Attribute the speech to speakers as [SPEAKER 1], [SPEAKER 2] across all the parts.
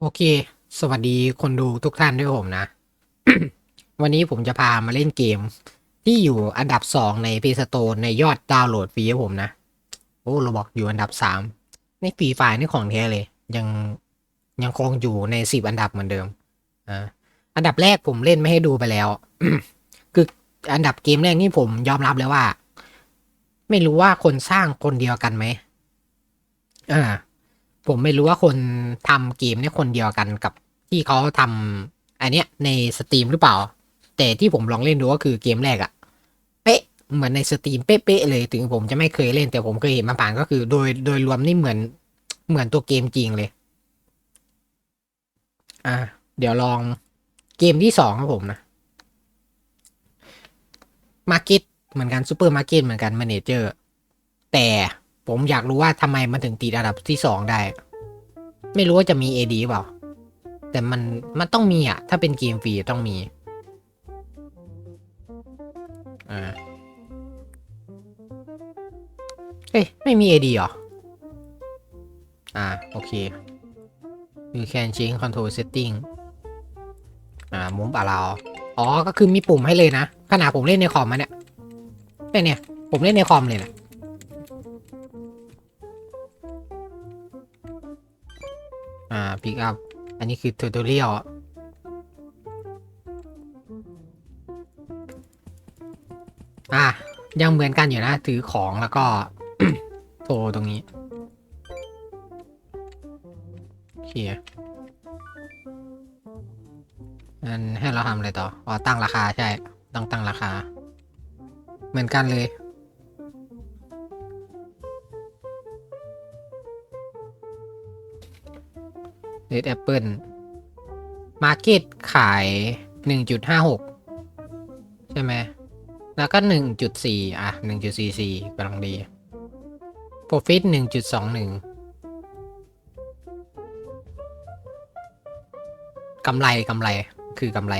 [SPEAKER 1] โอเค สวัสดีคนดูทุกท่านด้วยผมนะ วันนี้ผมจะพามาเล่นเกม ที่อยู่อันดับสองในพีสโตนในยอดดาวน์โหลดฟรีครับผมนะ โอ้เราบอกอยู่อันดับสามในฟรีไฟล์นี่ของแท้เลย ยังยังคงอยู่ในสิบอันดับเหมือนเดิม อ่า อันดับแรกผมเล่นไม่ให้ดูไปแล้ว คืออันดับเกมแรกนี่ผมยอมรับเลยว่า ไม่รู้ว่าคนสร้างคนเดียวกันไหม อ่า ผมไม่รู้ว่าคนทำเกมเนี่ยคนเดียวกันกับที่เขาทำอันเนี้ยในสตรีมหรือเปล่า แต่ที่ผมลองเล่นดูก็คือเกมแรกอะเป๊ะเหมือนในสตรีมเป๊ะๆเลยถึงผมจะไม่เคยเล่นแต่ผมเคยเห็นมาผ่านก็คือ โดยโดยรวมนี่เหมือนเหมือนตัวเกมจริงเลย อะเดี๋ยวลองเกมที่สองครับผมนะมาร์เก็ตเหมือนกันซูเปอร์มาร์เก็ตเหมือนกัน m ม n นเจอร์แต่ ผมอยากรู้ว่าทำไมมันถึงติดอันดับที่สองได้ ไม่รู้ว่าจะมี AD เปล่า แต่มันมันต้องมีอะถ้าเป็นเกมฟรีต้องมี อ่าเอ้ยไม่มี AD เหรอ อ่า โอเค you can change control setting อ่า มุมปะเราอ๋อ ก็คือมีปุ่มให้เลยนะ ขนาดผมเล่นในคอมมาเนี่ยเนี่ยเนี่ย ผมเล่นในคอมเลยนะ อ่า pick up อันนี้คือ tutorial อะ ยังเหมือนกันอยู่นะ ถือของแล้วก็ โทรตรงนี้โอเคอันให้เราทำอะไรต่อ อ๋อ ตั้งราคาใช่ ต้องตั้งราคา เหมือนกันเลย Red Apple Market ขายหนึ่งจุดห้าหกใช่ไหม แล้วก็หนึ่งจุดสี่อะหนึ่งจุดสี่สี่กำลังดี Profit หนึ่งจุดสองหนึ่งกำไรกำไรคือกำไร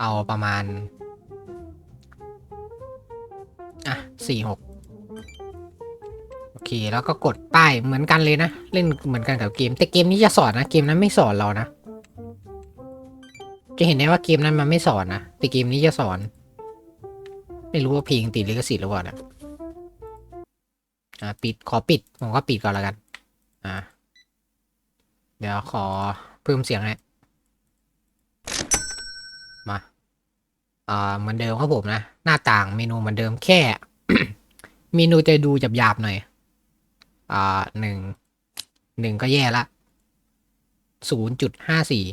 [SPEAKER 1] เอาประมาณ อะสี่หก อเค แล้วก็กดป้ายเหมือนกันเลยนะ เล่นเหมือนกันกับเกม แต่เกมนี้จะสอนนะ เกมนั้นไม่สอนเรานะ จะเห็นได้ว่าเกมนั้นมันไม่สอนนะ แต่เกมนี้จะสอน ไม่รู้ว่าเพลงติดลิขสิทธิ์หรือเปล่านะอ่าปิดขอปิด ผมก็ปิดก่อนแล้วกัน อ่า เดี๋ยวขอเพิ่มเสียงให้มาอ่าเหมือนเดิมครับผมนะ หน้าต่างเมนูเหมือนเดิมแค่ เมนูจะดูหยาบๆหน่อย อ่าหนึ่งหนึ่งก็แย่ละศูนย์จุดห้าสี่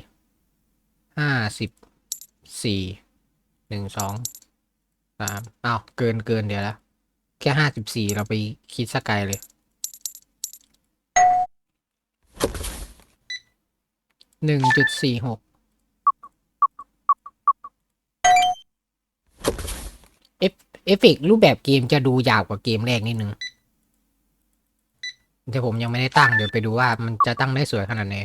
[SPEAKER 1] ห้าสิบสี่หนึ่งสองสามอ้าวเกินเกินเดี๋ยวละแค่ห้าสิบสี่เราไปคิดสกายเลยหนึ่งจุดสี่หก เอฟเอฟเฟกรูปแบบเกมจะดูยาวกว่าเกมแรกนิดนึง แต่ผมยังไม่ได้ตั้งเดี๋ยวไปดูว่ามันจะตั้งได้สวยขนาดไหน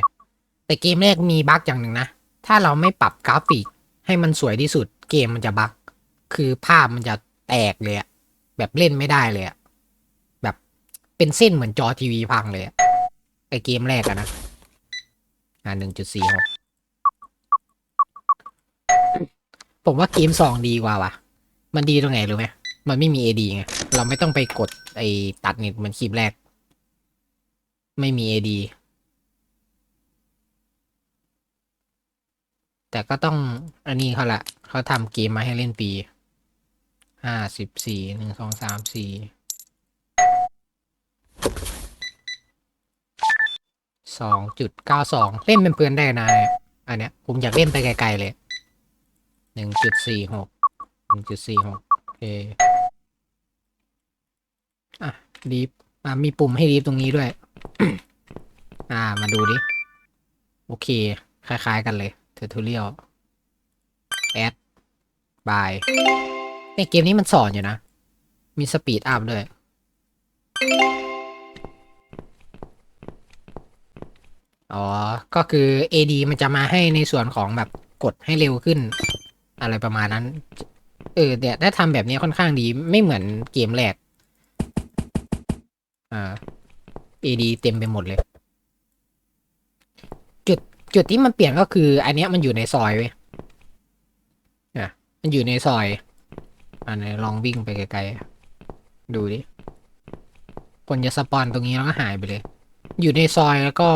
[SPEAKER 1] แต่เกมแรกมีบั๊กอย่างหนึ่งนะ ถ้าเราไม่ปรับกราฟิก ให้มันสวยที่สุด เกมมันจะบั๊กคือภาพมันจะแตกเลยอะแบบเล่นไม่ได้เลยอะแบบเป็นเส้นเหมือนจอทีวีพังเลยอะไอเกมแรกอะนะอ่าหนึ่งจุดสี่หกผมว่าเกมสองดีกว่าว่ะ มันดีตรงไหนรู้ไหมมันไม่มี AD ไง เราไม่ต้องไปกดไอตัดเน็ตเหมือนคลิปแรก ไม่มี AD แต่ก็ต้องอันนี้เขาละเขาทำเกมมาให้เล่นปีห้าสิบสี่หนึ่งสองสามสี่สองจุดเก้าสองเล่นเป็นเพื่อนได้นะอันเนี้ยผมอยากเล่นไปไกลๆเลยหนึ่งจุดสี่หกหนึ่งจุดสี่หกโอเคอะดีฟอะมีปุ่มให้ดีฟตรงนี้ด้วย อ่า มาดูดิ โอเค คล้าย ๆ กันเลย tutorial add by ในเกมนี้มันสอนอยู่นะ มีสปีดอัพด้วย อ๋อ ก็คือ AD มันจะมาให้ในส่วนของแบบกดให้เร็วขึ้น อะไรประมาณนั้น เออเนี่ยถ้าทำแบบนี้ค่อนข้างดีไม่เหมือนเกมแรก เอ่า AD เต็มไปหมดเลย จุดจุดที่มันเปลี่ยนก็คือ อันเนี้ยมันอยู่ในซอยเว้ยเนี่ยมันอยู่ในซอย อันไหนลองวิ่งไปไกลๆ ดูดิ คนจะสปอนตรงนี้แล้วก็หายไปเลย อยู่ในซอยแล้วก็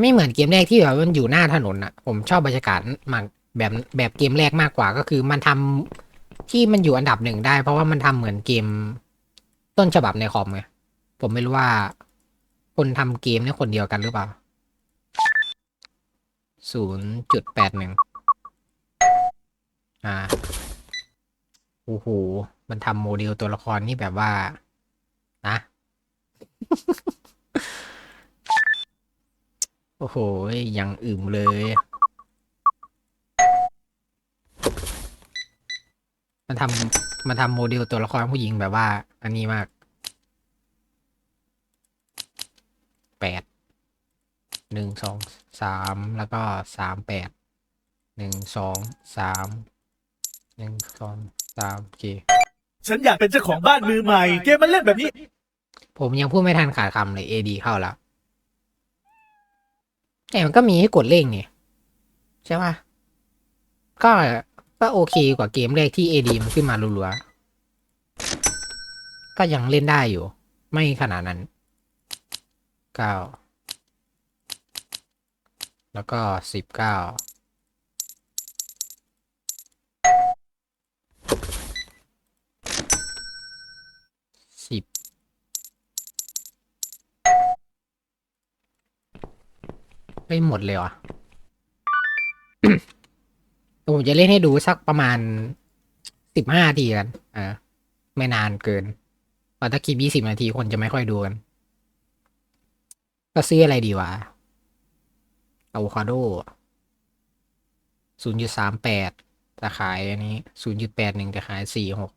[SPEAKER 1] ไม่เหมือนเกมแรกที่แบบมันอยู่หน้าถนนอะผมชอบบรรยากาศมากแบบแบบเกมแรกมากกว่าก็คือมันทำที่มันอยู่อันดับหนึ่งได้ เพราะว่ามันทำเหมือนเกม ต้นฉบับในคอมไง ผมไม่รู้ว่า คนทำเกมนี่คนเดียวกันหรือเปล่า ศูนย์จุดแปดหนึ่ง อ่า โอ้โห มันทำโมเดลตัวละครนี่แบบว่า นะ โอ้โห ยังอึมเลย มันทำมันทำโมเดลตัวละครผู้หญิงแบบว่า อันนี้มากแปดหนึ่งสองสามแล้วก็สามแปดหนึ่งสองสามหนึ่งสองสามโอเค
[SPEAKER 2] ฉันอยากเป็นเจ้าของบ้านมือใหม่ เกมมันเล่นแบบนี้
[SPEAKER 1] ผมยังพูดไม่ทันขาดคำเลย AD เข้าแล้วแต่มันก็มีให้กดเร่งนี่ใช่ปะก็ ก็โอเคกว่าเกมแรกที่ AD มันขึ้นมารัวๆก็ยังเล่นได้อยู่ ไม่ขนาดนั้นเก้าแล้วก็สิบเก้าสิบไม่หมดเลยเหรอ ผมจะเล่นให้ดูสักประมาณสิบห้าทีกันอ่าไม่นานเกินเพราะถ้าคลิปยี่สิบนาทีคนจะไม่ค่อยดูกัน ก็ซื้ออะไรดีวะอะโวคาโดศูนย์จุดสามแปดจะขายอันนี้ศูนย์จุดแปดหนึ่งจะขายสี่หก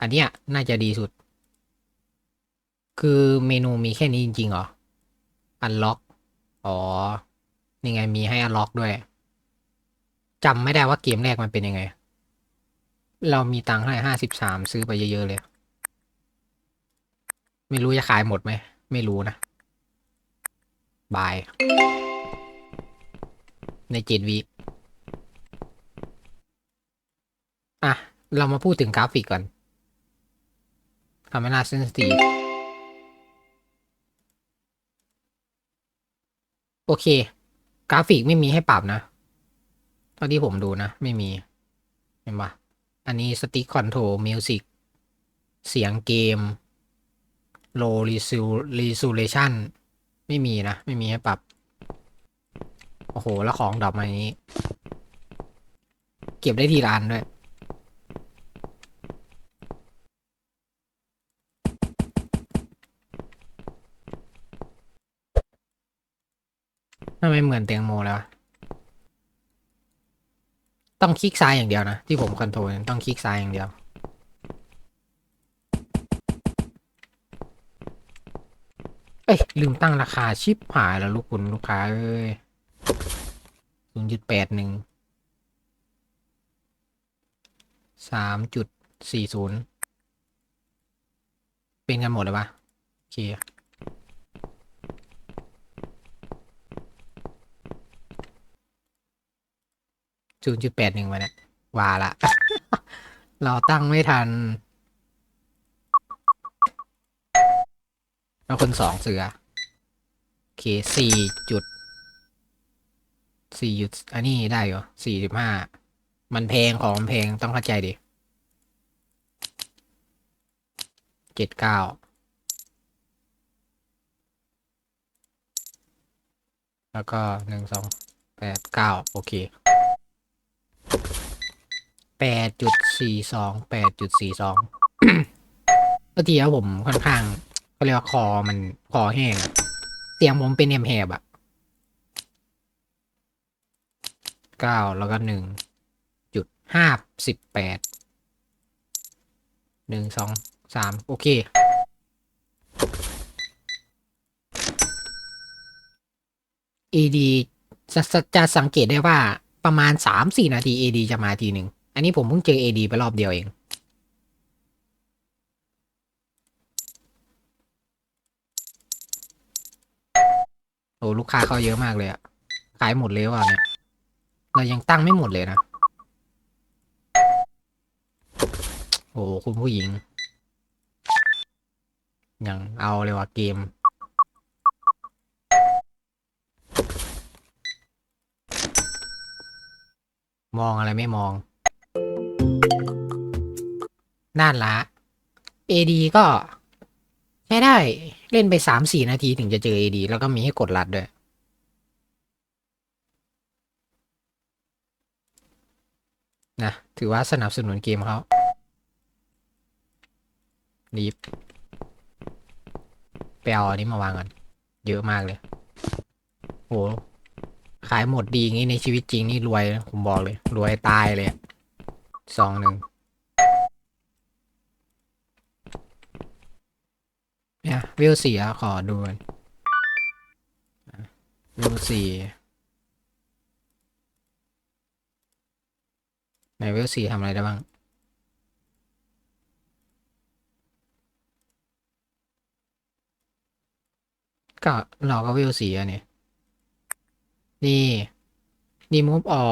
[SPEAKER 1] อันเนี้ยน่าจะดีสุด คือเมนูมีแค่นี้จริงๆเหรอ อันล็อก อ๋อ นี่ไงมีให้อล็อกด้วย จำไม่ได้ว่าเกมแรกมันเป็นยังไง เรามีตังค์เท่าไหร่ห้าสิบสามซื้อไปเยอะๆเลย ไม่รู้จะขายหมดไหม ไม่รู้นะ บาย ในเจ็ดวิอะ เรามาพูดถึงกราฟิกก่อนทำให้น่าเซนสตีโอเค กราฟิกไม่มีให้ปรับนะ ท่าที่ผมดูนะ ไม่มี เห็นปะอันนี้สติ๊กคอนโทรลมิวสิกเสียงเกม low resolution ไม่มีนะ ไม่มีให้ปรับ โอ้โห แล้วของดรอปมาอย่างนี้ เก็บได้ทีละอันด้วย ทำไมเหมือนเตียงโมแล้ววะ ต้องคลิกซ้ายอย่างเดียวนะ ที่ผมคอนโทรลต้องคลิกซ้ายอย่างเดียว เอ้ย ลืมตั้งราคาชิปหายแล้วลูกคุณลูกค้าเอ้ยศูนย์จุดแปดหนึ่งสามจุดสี่ศูนย์เป็นกันหมดเลยปะโอเค ศูนย์จุดแปดหนึ่งมาเนี่ยว่าละ เราตั้งไม่ทันแล้วคนสองเสือ โอเคสี่จุดสี่จุดอันนี้ได้เหรอสี่สิบห้ามันแพงของมันแพงต้องเข้าใจดิเจ็ดเก้าแล้วก็หนึ่งสองแปดเก้าโอเค แปดจุดสี่สองแปดจุดสี่สองเมื่อกี้แล้วผมค่อนข้างเขาเรียกว่าคอมันคอแห้ง เสียงผมเป็นแหบอะเก้าแล้วก็หนึ่งจุดห้าสิบแปดหนึ่งสองสามโอเค AD จะจะจะสังเกตได้ว่าประมาณสามสี่นาที AD จะมาทีหนึ่ง อันนี้ผมเพิ่งเจอ AD ไปรอบเดียวเอง โอ้ลูกค้าเข้าเยอะมากเลยอะขายหมดเลยว่ะเนี่ย เรายังตั้งไม่หมดเลยนะ โอ้คุณผู้หญิง ยังเอาเลยว่ะเกมมองอะไรไม่มอง น่านละ AD ก็ใช้ได้เล่นไปสามสี่นาทีถึงจะเจอ AD แล้วก็มีให้กดรัดด้วย นะ ถือว่าสนับสนุนเกมเขารีบไปเอาอันนี้มาวางก่อนเยอะมากเลยโหขายหมดดีงี้ในชีวิตจริงนี่รวย ผมบอกเลย รวยตายเลยอะซองหนึ่ง เนี่ยวิวสีอะขอดูวิวสี่ในวิวสี่ทำอะไรได้บ้างก็เราก็วิวสีอะเนี่นี่นี่มูฟออ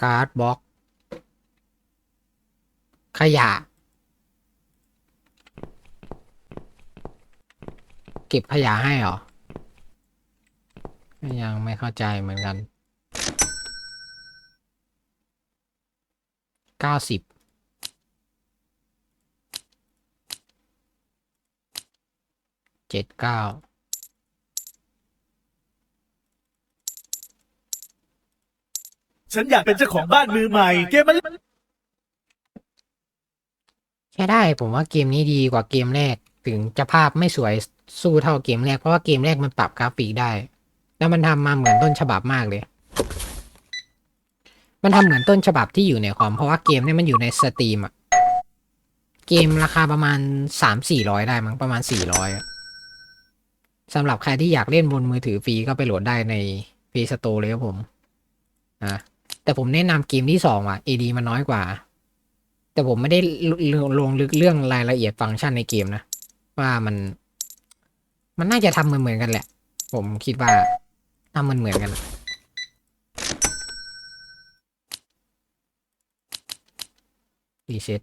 [SPEAKER 1] การ์ดบล็อก ขยะ เก็บขยะให้เหรอ ยังไม่เข้าใจเหมือนกันเก้าสิบเจ็ดเก้า
[SPEAKER 2] ฉันอยากเป็นเจ้าของบ้านมือใหม่ เกมมันเล่น
[SPEAKER 1] ใช้ได้ผมว่าเกมนี้ดีกว่าเกมแรก ถึงจะภาพไม่สวยสู้เท่าเกมแรก เพราะว่าเกมแรกมันปรับกราฟิกได้ แล้วมันทำมาเหมือนต้นฉบับมากเลย มันทำเหมือนต้นฉบับที่อยู่ในคอมเพราะว่าเกมเนี่ยมันอยู่ในสตรีมอะเกมราคาประมาณสามสี่ร้อยได้มั้งประมาณสี่ร้อยสำหรับใครที่อยากเล่นบนมือถือฟรีก็ไปโหลดได้ใน p ีสโตเลยครับผมนะแต่ผมแนะนำเกมที่สองว่ะ AD มันน้อยกว่า แต่ผมไม่ได้ลงลึกเรื่องรายละเอียดฟังก์ชันในเกมนะ ว่ามัน มันน่าจะทำเหมือนเหมือนๆกันแหละ ผมคิดว่าทำเหมือนเหมือนกันรีเซ็ต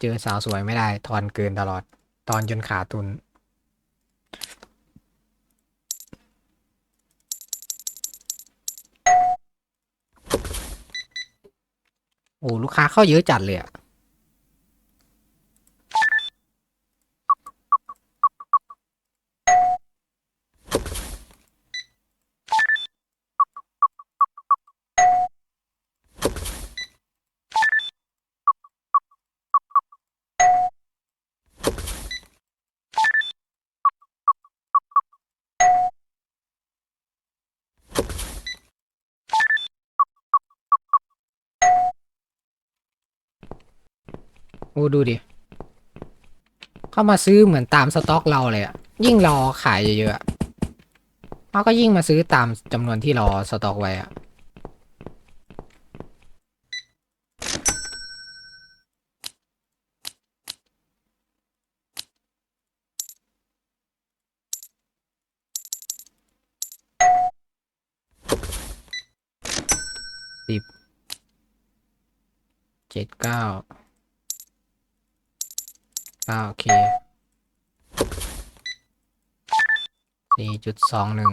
[SPEAKER 1] เจอสาวสวยไม่ได้ ทอนเกินตลอด ตอนจนขาตุน โอ้ลูกค้าเข้าเยอะจัดเลยอะ อ้ดูดิ เข้ามาซื้อเหมือนตามสต็อกเราเลยอะยิ่งรอขายเยอะๆเขาก็ยิ่งมาซื้อตามจำนวนที่รอสต็อกไว้อะสิบเจ็ดเก้า เก้าโอเคสี่จุดสองหนึ่ง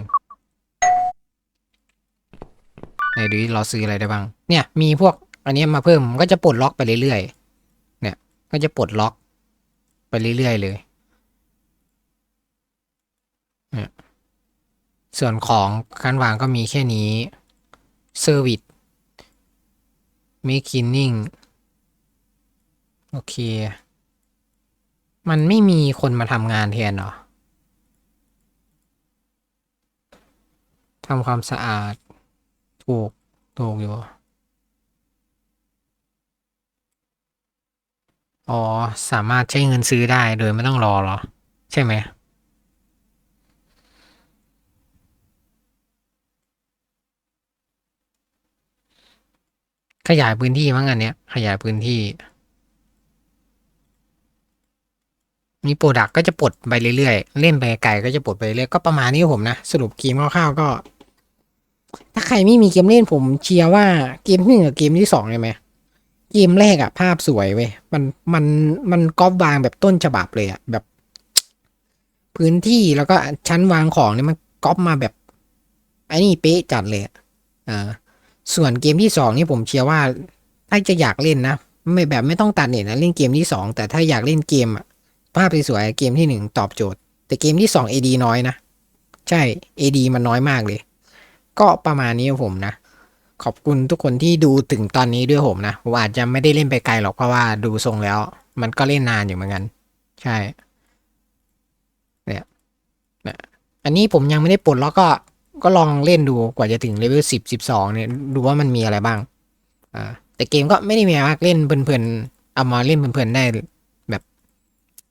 [SPEAKER 1] ไหนดูเราซื้ออะไรได้บ้าง เนี่ยมีพวกอันนี้มาเพิ่มก็จะปลดล็อกไปเรื่อยๆ เนี่ยก็จะปลดล็อกไปเรื่อยๆเลยเนี่ยส่วนของการวางก็มีแค่นี้เซอร์วิสมีคินนิ่งโอเค มันไม่มีคนมาทำงานแทนเหรอทำความสะอาด ถูก ถูกอยู่ อ๋อ สามารถใช้เงินซื้อได้โดยไม่ต้องรอเหรอ ใช่ไหม ขยายพื้นที่มั้งอันเนี้ย ขยายพื้นที่ อ มีโปรดักก็จะปลดไปเรื่อยๆ เล่นไปไกลก็จะปลดไปเรื่อยก็ประมาณนี้ผมนะ สรุปเกมคร่าวๆก็ ถ้าใครไม่มีเกมเล่นผมเชียร์ว่าเกมที่หนึ่งกับเกมที่สองเลยไหมเกมแรกอะภาพสวยเว้ยมันมันมันก๊อปวางแบบต้นฉบับเลยอะแบบ พื้นที่แล้วก็ชั้นวางของเนี่ยมันก๊อปมาแบบไอ้นี่เป๊ะจัดเลยอ่าส่วนเกมที่สองนี่ผมเชียร์ว่า ถ้าจะอยากเล่นนะไม่แบบไม่ต้องตัดเน็ตนะเล่นเกมที่สองแต่ถ้าอยากเล่นเกมอะ ภาพสวยๆเกมที่หนึ่งตอบโจทย์ แต่เกมที่สอง AD น้อยนะ ใช่ AD มันน้อยมากเลย ก็ประมาณนี้ผมนะ ขอบคุณทุกคนที่ดูถึงตอนนี้ด้วยผมนะ ผมอาจจะไม่ได้เล่นไปไกลหรอกเพราะว่าดูทรงแล้ว มันก็เล่นนานอยู่เหมือนกัน ใช่ เนี่ยนี่ยอันนี้ผมยังไม่ได้ปลดล็อกก็ก็ลองเล่นดูกว่าจะถึงเลเวลสิบสิบสองเนี่ยดูว่ามันมีอะไรบ้าง อ่า แต่เกมก็ไม่ได้มีมากเล่นเพลินๆเอามาเล่นเพลินๆได้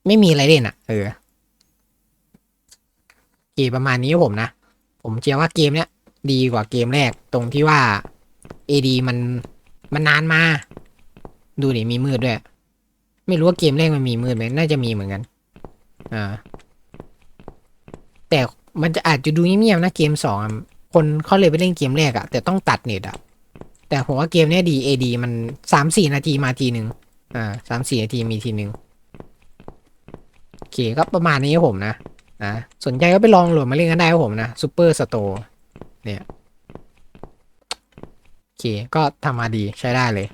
[SPEAKER 1] ไม่มีอะไรเล่นอะ เออเกมประมาณนี้ผมนะ ผมเชื่อว่าเกมเนี้ยดีกว่าเกมแรกตรงที่ว่า AD มันมันนานมา ดูดิมีมืดด้วย ไม่รู้ว่าเกมแรกมันมีมืดไหมน่าจะมีเหมือนกัน อ่า แต่มันจะอาจจะดูเงียบๆนะเกมสองคนเขาเลยไปเล่นเกมแรกอะแต่ต้องตัดเน็ตอะแต่ผมว่าเกมเนี้ยดี AD มันสามสี่นาทีมาทีหนึ่งอ่าสามสี่นาทีมีทีหนึ่ง อเคก็ประมาณนี้ครับผมนะนะสนใจก็ไปลองโหลดมาเล่นกันได้ครับผมนะซูเปอร์สโตเนี่ยโอเคก็ทำมาดีใช้ได้เลย